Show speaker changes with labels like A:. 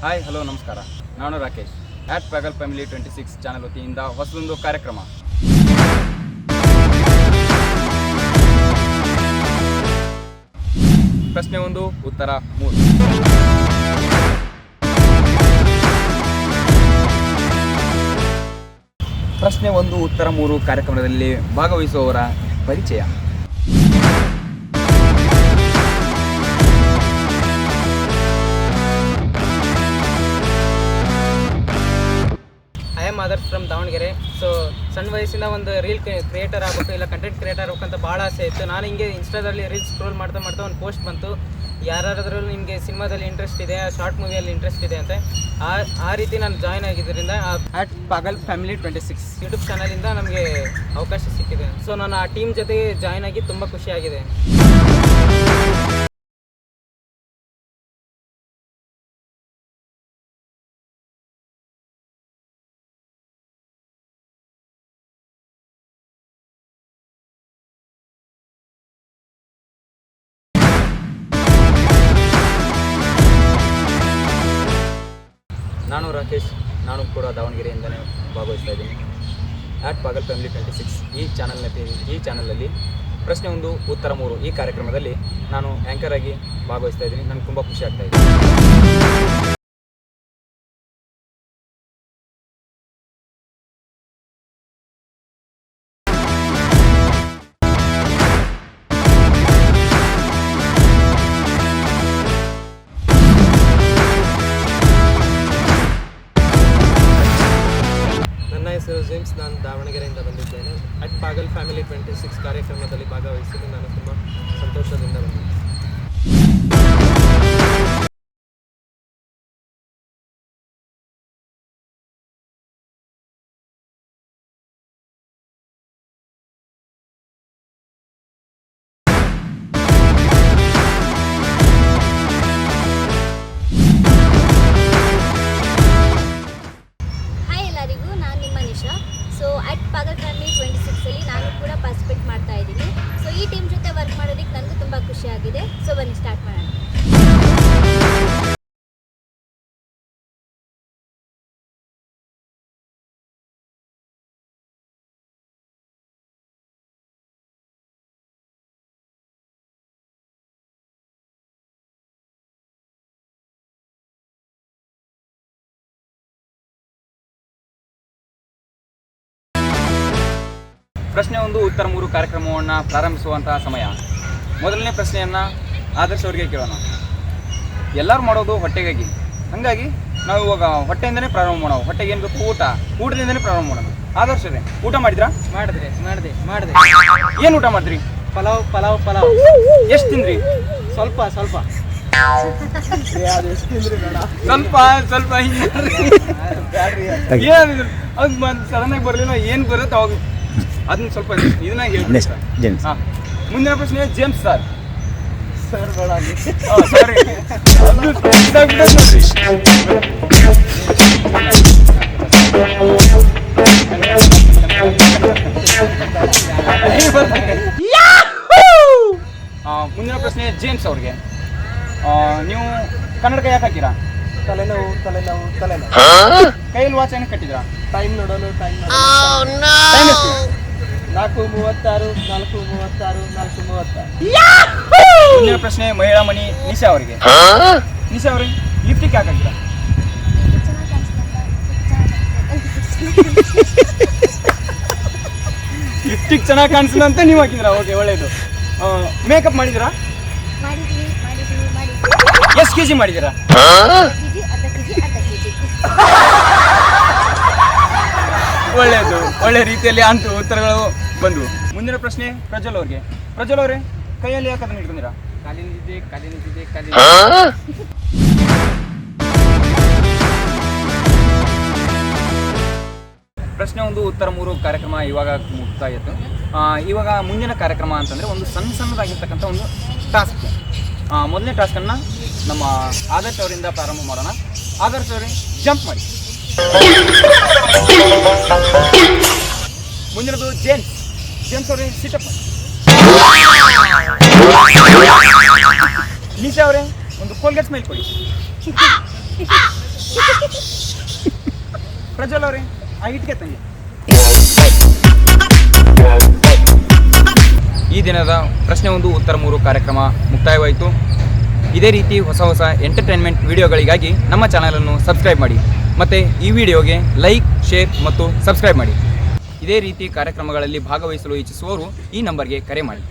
A: Hi hello ನಮಸ್ಕಾರ. ನಾನು Rakesh. At Pagal family twenty six channel ವತಿಯಿಂದ ಹೊಸದೊಂದು ಕಾರ್ಯಕ್ರಮ. ಪ್ರಶ್ನೆ ಒಂದು, ಉತ್ತರ ಮೂರು. ಪ್ರಶ್ನೆ ಒಂದು, ಉತ್ತರ ಮೂರು ಕಾರ್ಯಕ್ರಮದಲ್ಲಿ ಭಾಗವಹಿಸುವವರ ಪರಿಚಯ.
B: I am Adarsh from Davanagere. So ಸಣ್ಣ ವಯಸ್ಸಿನ ಒಂದು ರೀಲ್ ಕ್ರಿಯೇಟರ್ ಆಗಬೇಕು ಇಲ್ಲ ಕಂಟೆಂಟ್ ಕ್ರಿಯೇಟರ್ ಆಗ್ಬೇಕಂತ ಭಾಳ ಆಸೆ ಇತ್ತು. ನಾನು ಹಿಂಗೆ ಇನ್ಸ್ಟಾದಲ್ಲಿ ರೀಲ್ಸ್ ಸ್ಕ್ರೋಲ್ ಮಾಡ್ತಾ ಮಾಡ್ತಾ ಒಂದು ಪೋಸ್ಟ್ ಬಂತು. ಯಾರಾದ್ರೂ ನಿಮಗೆ ಸಿನಿಮಾದಲ್ಲಿ ಇಂಟ್ರೆಸ್ಟ್ ಇದೆ ಶಾರ್ಟ್ ಮೂವಿಯಲ್ಲಿ ಇಂಟ್ರೆಸ್ಟ್ ಇದೆ ಅಂತ ಆ ಆ ರೀತಿ ನಾನು ಜಾಯ್ನ್ ಆಗಿದ್ದರಿಂದ at Pagal family twenty six YouTube ಚಾನಲಿಂದ ನಮಗೆ ಅವಕಾಶ ಸಿಕ್ಕಿದೆ. ಸೊ ನಾನು ಆ ಟೀಮ್ ಜೊತೆಗೆ ಜಾಯ್ನ್ ಆಗಿ ತುಂಬ ಖುಷಿಯಾಗಿದೆ
A: ನಾನು ರಾಕೇಶ್, ನಾನು ಕೂಡ ದಾವಣಗೆರೆಯಿಂದಲೇ ಭಾಗವಹಿಸ್ತಾ ಇದ್ದೀನಿ. At Pagal family twenty six ಈ ಚಾನಲ್ನ ಈ ಚಾನಲಲ್ಲಿ ಪ್ರಶ್ನೆ ಒಂದು, ಉತ್ತರ ಮೂರು ಈ ಕಾರ್ಯಕ್ರಮದಲ್ಲಿ ನಾನು ಆ್ಯಂಕರ್ ಆಗಿ ಭಾಗವಹಿಸ್ತಾ ಇದ್ದೀನಿ. ನನಗೆ ತುಂಬ ಖುಷಿ ಆಗ್ತಾ ಇದೆ.
B: ಜಿಮ್ಸ್ ನಾನು ದಾವಣಗೆರೆಯಿಂದ ಬಂದಿದ್ದೇನೆ. At Pagal family twenty six ಕಾರ್ಯಕ್ರಮದಲ್ಲಿ ಭಾಗವಹಿಸಿದ್ದು ನಾನು ತುಂಬ ಸಂತೋಷದಿಂದ ಬಂದಿದ್ದೆ
C: ಮಾಡೋದಕ್ಕೆ ನನಗೂ ತುಂಬ ಖುಷಿಯಾಗಿದೆ. ಸೊ ಬನ್ನಿ ಸ್ಟಾರ್ಟ್ ಮಾಡೋಣ.
A: ಪ್ರಶ್ನೆ ಒಂದು, ಉತ್ತರ ಮೂರು ಕಾರ್ಯಕ್ರಮವನ್ನು ಪ್ರಾರಂಭಿಸುವಂತಹ ಸಮಯ. ಮೊದಲನೇ ಪ್ರಶ್ನೆಯನ್ನು ಆದರ್ಶ ಅವರಿಗೆ ಕೇಳೋಣ. ಎಲ್ಲರೂ ಮಾಡೋದು ಹೊಟ್ಟೆಗಾಗಿ. ಹಾಗಾಗಿ ನಾವು ಇವಾಗ ಹೊಟ್ಟೆಯಿಂದನೇ ಪ್ರಾರಂಭ ಮಾಡೋಣ. ಹೊಟ್ಟೆಗೆ ಏನು ಬೇಕು? ಊಟ. ಊಟದಿಂದನೇ ಪ್ರಾರಂಭ ಮಾಡೋಣ. ಆದರ್ಶರೇ ಊಟ ಮಾಡಿದ್ರಾ?
B: ಮಾಡಿದ್ರೆ ಮಾಡಿದೆ ಮಾಡಿದೆ.
A: ಏನು ಊಟ ಮಾಡಿದ್ರಿ?
B: ಪಲಾವ್ ಪಲಾವ್ ಪಲಾವ್.
A: ಎಷ್ಟು ತಿಂದ್ರಿ?
B: ಸ್ವಲ್ಪ ಸ್ವಲ್ಪ.
A: ಸ್ವಲ್ಪ ಸ್ವಲ್ಪ ಏನು ಅದು ಸಡನ್ ಆಗಿ ಬರಲಿಲ್ಲ ಏನು ಬರುತ್ತೆ ಅವಾಗ. ಅದನ್ನ ಸ್ವಲ್ಪ ಇದನ್ನ
D: ಹೇಳಿ
A: ಹಾಂ. ಮುಂದಿನ ಪ್ರಶ್ನೆ ಜೇಮ್ಸ್ ಸರ್
B: ಸರ್ ಬೇಡ
A: ಸಾರಿ ಮುಂದಿನ ಪ್ರಶ್ನೆ ಜೇಮ್ಸ್ ಅವ್ರಿಗೆ. ಆ, ನೀವು ಕನ್ನಡಕ ಯಾಕೆ ಹಾಕಿರಾ?
B: ತಲೆನೋವು ತಲೆನೋವು ತಲೆನೋವು.
A: ಕೈಯಲ್ಲಿ ವಾಚ್ ಏನಕ್ಕೆ ಕಟ್ಟಿದ್ರಾ?
B: ಟೈಮ್ ನೋಡಲು ಟೈಮ್
A: ಟೈಮ್
B: ನಾಲ್ಕು ಮೂವತ್ತಾರು ನಾಲ್ಕು ಮೂವತ್ತಾರು
A: ಮುಂದಿನ ಪ್ರಶ್ನೆ ಮಹಿಳಾ ಮಣಿ ನಿಶಾ ಅವರಿಗೆ. ನಿಶಾ ಅವರಿಗೆ ಲಿಫ್ಟಿಕ್ ಹಾಕಿಲ್ಲ ಲಿಫ್ಟಿಕ್ ಚೆನ್ನಾಗಿ ಕಾಣಿಸಿಲ್ಲ ಅಂತ ನೀವು ಹಾಕಿದ್ರಾ? ಓಕೆ ಒಳ್ಳೇದು. ಮೇಕಪ್ ಮಾಡಿದಿರಾ ಎಷ್ಟು ಕೆ ಜಿ ಮಾಡಿದ್ದೀರಾ ಒಳ್ಳೆಯದು ಒಳ್ಳೆ ರೀತಿಯಲ್ಲಿ ಅಂತ ಉತ್ತರಗಳು ಬಂದವು. ಮುಂದಿನ ಪ್ರಶ್ನೆ ಪ್ರಜ್ವಲ್ ಅವ್ರಿಗೆ. ಪ್ರಜ್ವಲ್ ಅವರೇ ಕೈಯಲ್ಲಿ ಯಾಕೆ ಅದನ್ನ ಇಟ್ಕೊಂಡಿರಾ?
B: ಕಾಲಿನಿದೆ ಕಾಲಿ
A: ಪ್ರಶ್ನೆ ಒಂದು ಉತ್ತರ ಮೂರು ಕಾರ್ಯಕ್ರಮ ಇವಾಗ ಮುಗ್ತಾ ಇತ್ತು. ಇವಾಗ ಮುಂದಿನ ಕಾರ್ಯಕ್ರಮ ಅಂತಂದರೆ ಒಂದು ಸಣ್ಣ ಸಣ್ಣದಾಗಿರ್ತಕ್ಕಂಥ ಒಂದು ಟಾಸ್ಕ್ ಮೊದಲನೇ ಟಾಸ್ಕನ್ನು ನಮ್ಮ ಆದರ್ಶ್ ಅವರಿಂದ ಪ್ರಾರಂಭ ಮಾಡೋಣ. ಆದರ್ಶ್ ಅವರೇ ಜಂಪ್ ಮಾಡಿ. ಮುಂದಿನದು ಜೇಮ್ಸ್ ಅವರೇ ಅವರೇ, ಒಂದು ಕೋಲ್ಗೇಟ್ ಸ್ಮೈಲ್ ಕೊಡಿ. ಪ್ರಜ್ವಲ್ ಅವರೇ, ಆ ಇಟ್ಕೆ ತಂಗಿ. ಈ ದಿನದ ಪ್ರಶ್ನೆ ಒಂದು, ಉತ್ತರ ಮೂರು ಕಾರ್ಯಕ್ರಮ ಮುಕ್ತಾಯವಾಯಿತು. ಇದೇ ರೀತಿ ಹೊಸ ಹೊಸ ಎಂಟರ್ಟೈನ್ಮೆಂಟ್ ವಿಡಿಯೋಗಳಿಗಾಗಿ ನಮ್ಮ ಚಾನಲನ್ನು ಸಬ್ಸ್ಕ್ರೈಬ್ ಮಾಡಿ. ಮತ್ತು ಈ ವಿಡಿಯೋಗೆ ಲೈಕ್ ಶೇರ್ ಮತ್ತು ಸಬ್ಸ್ಕ್ರೈಬ್ ಮಾಡಿ. ಇದೇ ರೀತಿ ಕಾರ್ಯಕ್ರಮಗಳಲ್ಲಿ ಭಾಗವಹಿಸಲು ಇಚ್ಛಿಸುವವರು ಈ ನಂಬರ್ಗೆ ಕರೆ ಮಾಡಿ.